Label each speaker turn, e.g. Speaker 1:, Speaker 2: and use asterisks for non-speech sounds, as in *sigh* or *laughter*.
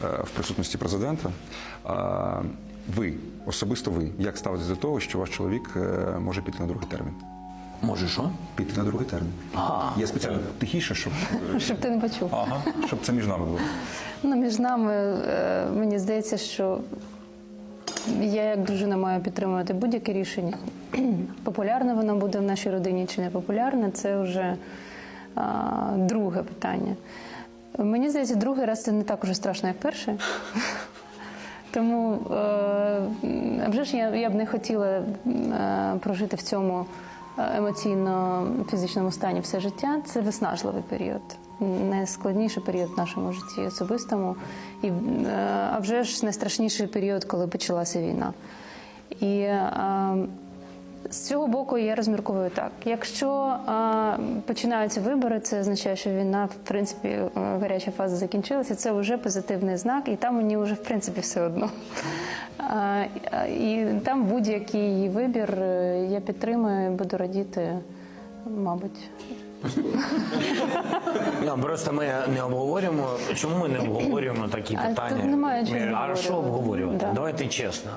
Speaker 1: в присутності президента. Ви, особисто ви, як ставитесь до того, що ваш чоловік е, може піти на другий термін?
Speaker 2: Може, що?
Speaker 1: Піти на другий термін.
Speaker 2: Ага.
Speaker 1: Я спеціально тихіше, щоб, *laughs*
Speaker 3: Щоб ти не почув.
Speaker 1: ага, щоб це між нами було.
Speaker 3: Ну, між нами е, мені здається, що я як дружина маю підтримувати будь-яке рішення. *clears throat* Популярне воно буде в нашій родині чи не популярне, це вже а, друге питання. Мені здається, другий раз це не так уже страшно, як перший. Тому е, вже ж я, я б не хотіла е, прожити в цьому е, емоційно-фізичному стані все життя. Це виснажливий період, найскладніший період в нашому житті особистому. І, е, а вже ж найстрашніший період, коли почалася війна. І е, з цього боку я розмірковую так: якщо а, починаються вибори, це означає, що війна, в принципі, е, гаряча фаза закінчилася. Це вже позитивний знак, і там мені вже в принципі все одно. А, а, і там будь-який її вибір е, я підтримую, буду радіти, мабуть. *laughs*
Speaker 2: Ну, просто ми не обговорюємо. Чому ми не обговорюємо такі
Speaker 3: А
Speaker 2: питання?
Speaker 3: тут немає чого
Speaker 2: а що
Speaker 3: обговорювати.
Speaker 2: обговорювати?
Speaker 3: Да.
Speaker 2: Давайте чесно.